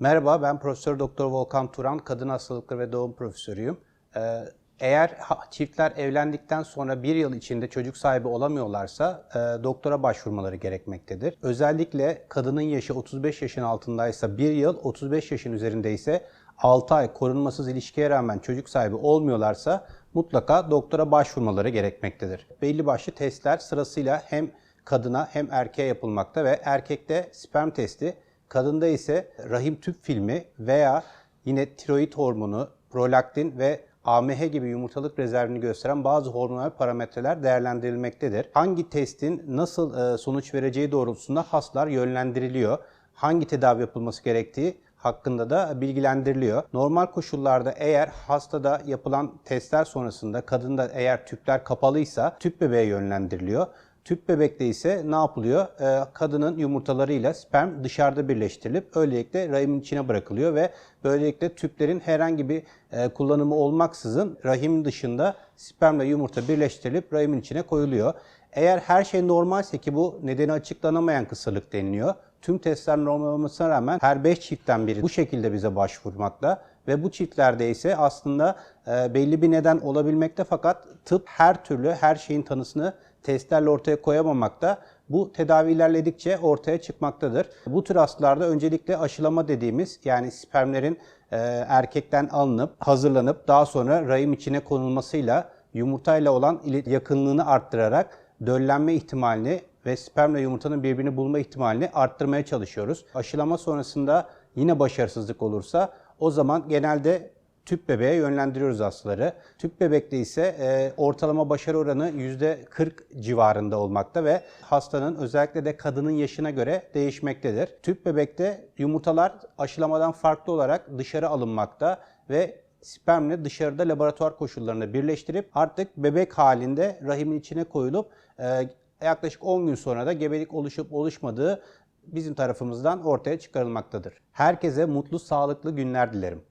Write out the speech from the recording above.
Merhaba, ben Profesör Doktor Volkan Turan, kadın hastalıkları ve doğum profesörüyüm. Ee, Eğer çiftler evlendikten sonra bir yıl içinde çocuk sahibi olamıyorlarsa e, doktora başvurmaları gerekmektedir. Özellikle kadının yaşı 35 yaşın altındaysa bir yıl, 35 yaşın üzerindeyse 6 ay korunmasız ilişkiye rağmen çocuk sahibi olmuyorlarsa mutlaka doktora başvurmaları gerekmektedir. Belli başlı testler sırasıyla hem kadına hem erkeğe yapılmakta ve erkekte sperm testi, kadında ise rahim tüp filmi veya yine tiroid hormonu, prolaktin ve AMH gibi yumurtalık rezervini gösteren bazı hormonal parametreler değerlendirilmektedir. Hangi testin nasıl e, sonuç vereceği doğrultusunda hastalar yönlendiriliyor. Hangi tedavi yapılması gerektiği hakkında da bilgilendiriliyor. Normal koşullarda eğer hastada yapılan testler sonrasında kadında eğer tüpler kapalıysa tüp bebeğe yönlendiriliyor. Tüp bebekte ise ne yapılıyor? Ee, kadının yumurtalarıyla sperm dışarıda birleştirilip öylelikle rahimin içine bırakılıyor ve böylelikle tüplerin herhangi bir e, kullanımı olmaksızın rahim dışında spermle yumurta birleştirilip rahimin içine koyuluyor. Eğer her şey normalse ki bu nedeni açıklanamayan kısırlık deniliyor. Tüm testler normal olmasına rağmen her 5 çiftten biri bu şekilde bize başvurmakta ve bu çiftlerde ise aslında e, belli bir neden olabilmekte fakat tıp her türlü her şeyin tanısını testlerle ortaya koyamamakta. Bu tedavi ilerledikçe ortaya çıkmaktadır. Bu tür hastalarda öncelikle aşılama dediğimiz yani spermlerin e, erkekten alınıp hazırlanıp daha sonra rahim içine konulmasıyla yumurtayla olan yakınlığını arttırarak döllenme ihtimalini ve spermle yumurtanın birbirini bulma ihtimalini arttırmaya çalışıyoruz. Aşılama sonrasında yine başarısızlık olursa o zaman genelde tüp bebeğe yönlendiriyoruz hastaları. Tüp bebekte ise e, ortalama başarı oranı %40 civarında olmakta ve hastanın özellikle de kadının yaşına göre değişmektedir. Tüp bebekte yumurtalar aşılamadan farklı olarak dışarı alınmakta ve spermle dışarıda laboratuvar koşullarında birleştirip artık bebek halinde rahimin içine koyulup e, yaklaşık 10 gün sonra da gebelik oluşup oluşmadığı bizim tarafımızdan ortaya çıkarılmaktadır. Herkese mutlu, sağlıklı günler dilerim.